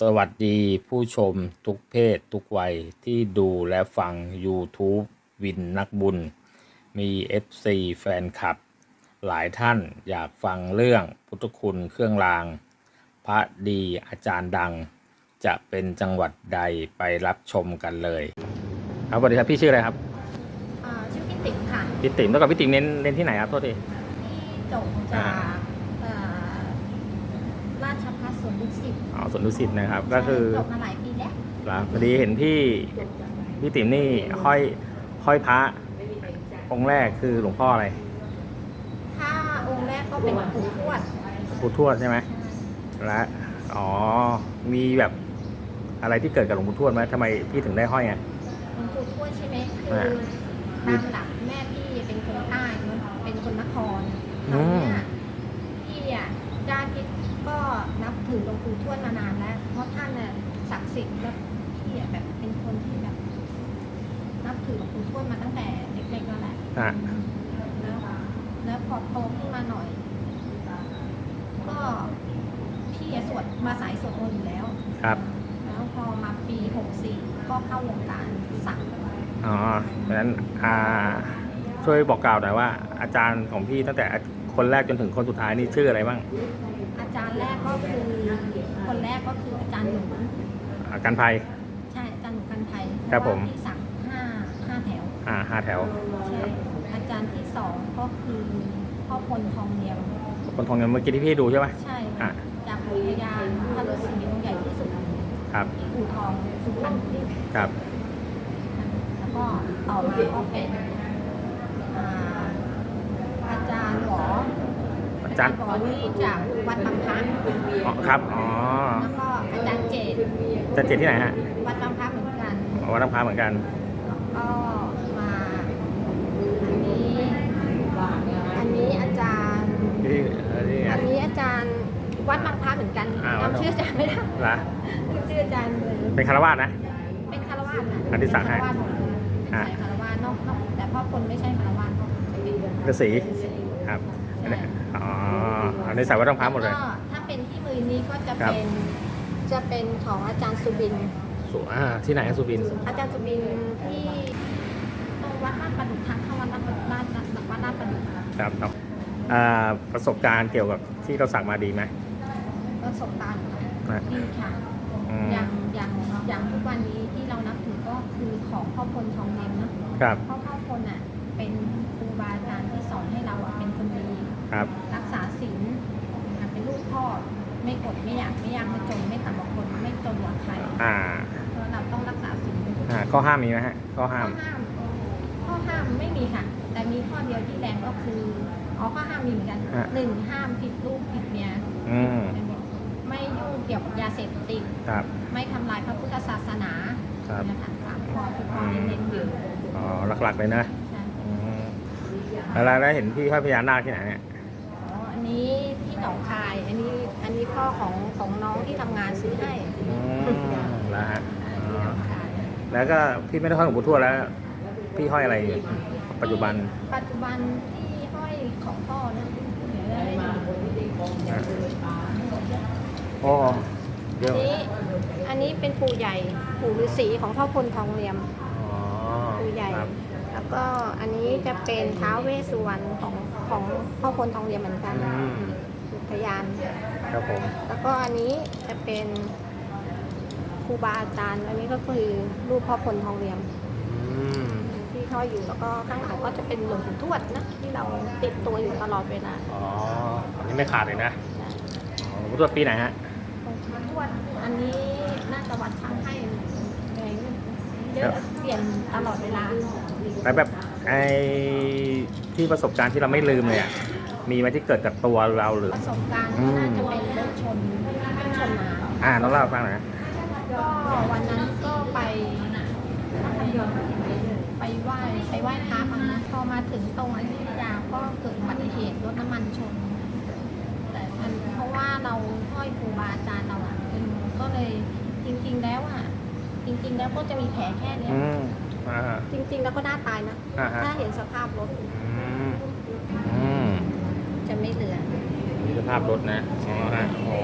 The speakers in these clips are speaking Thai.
สวัสดีผู้ชมทุกเพศทุกวัยที่ดูและฟัง YouTube วินนักบุญ มี FC แฟนคลับ หลายท่านอยากฟังเรื่องพุทธคุณเครื่องราง พระดีอาจารย์ดัง จะเป็นจังหวัดใดไปรับชมกันเลย ครับสวัสดีครับพี่ชื่ออะไรครับอ่าชื่อพี่ติ๋มค่ะพี่ติ๋มแล้วกับพี่ติ๋มเน้นเน้นที่ไหนครับโทษที ที่จบจากเอ่อราชพัฒสวน ดุสิตอ๋อสวนดุสิตนะครับ ก็คือจบมาหลายปีแล้วครับพอดีเห็นพี่พี่ติ๋มนี่ห้อยห้อยพระองค์แรกคือหลวงพ่ออะไรถ้าองค์แรกก็เป็นปู่ทวดปู่ทวดใช่ไหมและอ๋อมีแบบอะไรที่เกิดกับหลวงปู่ทวดไหมทำไมพี่ถึงได้ห้อยอะหลวงปู่ทวดใช่ไหมคืออ่าตามหลักแม่พี่เป็นคนใต้เนอะเป็นคนนครอืตอนมเนี้ยพี่อะญาติพี่ก็นับถือหลวง ปู่ทวดมานานแล้ว เพราะท่านน่ะศักดิ์สิทธิ์แล้วพี่อะแบบเป็นคนที่แบบนับถือหลวงปู่ทวดมาตั้งแต่เด็กๆแล้วแหละอะแล้วแล้วพอโตขึ้นมาหน่อย ก็พี่อะสวดมาสายสวดมนต์อยู่แล้ว ครับ แล้วพอมาปี 64 ก็เข้าวงการสักอ๋อเพราะฉะนั้นอ่าช่วยบอกกล่าวหน่อยว่าอาจารย์ของพี่ตั้งแต่คนแรกจนถึงคนสุดท้ายนี่ชื่ออะไรบ้างอาจารย์ แรกก็คือคนแรกก็คืออาจารย์หนูอาการภัย ใช่อาจารย์หนูกันไทยครับผมเพาะว่าพี่สักห้าห้าแถวอ่าห้าแถวใช่อาจารย์ที่สองก็คือพ่อพลทองเนียมคนทองเงินเมื่อกี้ที่พี่ดูใช่ไหมใช่อะจากอุทยานพระฤาษีองค์ใหญ่ที่สุดครับอู่ทองสุพรรณบุรีครับ แล้วก็ต่อมาก็เป็นอ่าอาจารย์หมอ อาจารย์หมอนี่จากวัดบางพระอ๋อครับ อ๋อแล้วก็อาจารย์เจตจะเจ็ดที่ไหนฮะ วัดบางพระเหมือนกันอ๋อวัดน้ำพร้าวเหมือนกันแล้วก็มาอันนี้ อันนี้อาจารย์ ที่เออนี่ไงอันนี้อาจารย์วัดบางพระเหมือนกันอ่าวัดบางจำชื่ออาจารย์ไม่ได้ละชื่ออาจารย์เลยเป็นคารวาสนะ เป็นคารวาสนะอันที่สั่งให้เป็นคารวาสหมดเลยเป็นอ่าสายคารวาสนอกนอกแต่พ่อคนไม่ใช่คารวาสเขาเป็นฤาษีครับ อันนี้อ๋ออันนี้ใส่วัดน้ำพร้าวหมดเลยแวก็ถ้าเป็นที่มือนี้ก็จะครับ เป็นจะเป็นของอาจารย์สุบิน สุอ่าที่ไหนครับสุบิน อาจารย์สุบินที่ตรงวัดลาดประดุกทางเข้าวัดลาดประดุกลาดลาดวัดลาดประดุกครับครับอ่าประสบการณ์เกี่ยวกับที่เราสั่งมาดีไหมประสบการณ์ของนะพี่ค่ะ อืมอย่างอย่างอย่างทุกวันนี้ที่เรานับถือก็คือของพ่อพลทองเนียมนะครับ เพราะพ่อพลอะเป็นครูบาอาจารย์ที่สอนให้เราอะเป็นคนดี ครับ รักษาศีลอะเป็นลูกพ่อไม่อดไม่อยากไม่ยากไม่จนไม่ต่ำกว่าคนไม่จนกว่าใครอ่าเพราะเราต้องรักษาศีลเป็นอ่าข้อห้ามมีไหมฮะข้อข้อห้ามห้ามข้อห้ามไม่มีค่ะ แต่มีข้อเดียวที่แรงก็คืออ๋อข้อห้ามมีเหมือนกันอะหนึ่งห้ามผิดลูกผิดเมียอืมไม่ยุ่งเกี่ยวกับยาเสพติด ครับไม่ทำลายพระพุทธศาสนาครับนะคะสามข้อที่ข้อเน้นๆอยู่อ๋อหลักๆเลยนะใช่ อืมแล้วแล้วเห็นพี่ห้อยพญานาคที่ไหนเนี่ยอ๋ออั นนี้พี่หนองคาย อันนี้อันนี้พ่อของของน้องที่ทำงานซื้อให้อืมแล้วฮะอ๋พี่หนอองคายแล้วก็พี่ไม่ได้ห้อยหลวงปู่ทวดแล้ว พี่ห้อยอะไรอยู่ปัจจุบันปัจจุบันที่ห้อยของพ่อนะเดี๋ยวได้อะโอ้เยอัอะนนี้อันนี้เป็นปู่ใหญ่ปู่ฤาษีของพ่อพลทองเรียม อ๋อปู่ใหญ่ ครับแล้วก็อันนี้จะเป็นท้าวเวสสุวรรณของ ของพ่อพลทองเรียมเหมือนกันอืม อุทยาน ครับผม แล้วก็อันนี้จะเป็นครูบาอาจารย์ อันนี้ก็คือรูปพ่อพลทองเรียมอืม ที่ห้อยอยู่แล้วก็ข้างหลังก็จะเป็นหลวงปู่ทวดนะที่เราติดตัวอยู่ตลอดเวลาอ๋ออันนี้ไม่ขาดเลยนะอ๋อหลวงปู่ทวดปีไหนฮะ หลวงปู่ทวดอันนี้น่าจะวัดช้างให้แรง เยอะเปลี่ยนตลอดเวลาแล้วแบบไอ้ที่ประสบการณ์ที่เราไม่ลืมเลยอะมีไหมที่เกิดกับตัวเราหรือ ประสบการณ์อืมน่าจะเป็นเรื่องชนเรื่องชนมาอ่าน้องเล่าให้ฟังหน่อยนะก็วันนั้นก็ไปไปไหว้ไปไหว้พระมานะพอมาถึงตรงอยุธยาก็เกิดอุบัติเหตุรถน้ำมันชน แต่มันเพราะว่าเราห้อยครูบาอาจารย์เราอะอืมก็เลยจริง ๆ แล้วอะ จริง ๆ แล้วก็จะมีแผลแค่เนี้ยอืมอ่าจริง ๆ แล้วก็น่าตายนะ อ่าฮะ ถ้าเห็นสภาพรถอืมอืมจะไม่เหลือมีสภาพรถนะอ๋อฮะอ๋อ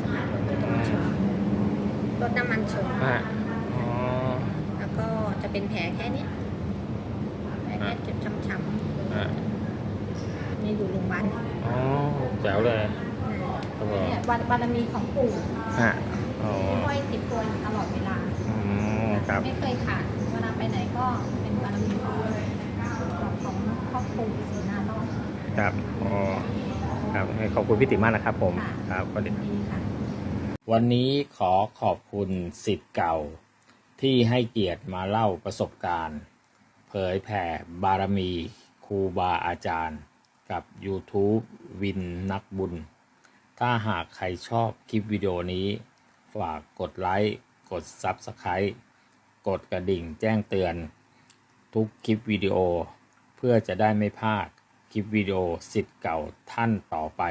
สภาพรถก็ต้องถน้ำมันชนอะอ๋อแล้วก็จะเป็นแผลแค่เนี้ยแผลแค่เจ็บช้ำอะๆนี่อยู่โรงพยาบาลอ๋อแจ๋วเลย ครับผมเนี่ยบารบารมีของปู่อะอ๋อที่ห้อยติดตัวอยู่ตลอดเวลา อืมครับ ไม่เคยขาดเวลาไปไหนก็เป็นบารมีของของพ่อปู่ศรีนารอดครับอ๋อครับให้ขอบคุณพี่ติ๋มมากนะครับ ผมค่ะครับก็ดีดีค่ะ วันนี้ขอขอบคุณสิทธิ์เก่า ที่ให้เกียรติมาเล่าประสบการณ์ เผยแผ่บารมีครูบาอาจารย์ กับ YouTube วินนักบุญ ถ้าหากใครชอบคลิปวิดีโอนี้ ฝากกดไลค์ กด Subscribe กดกระดิ่งแจ้งเตือน ทุกคลิปวิดีโอ เพื่อจะได้ไม่พลาดคลิปวิดีโอสิทธิ์เก่าท่านต่อไป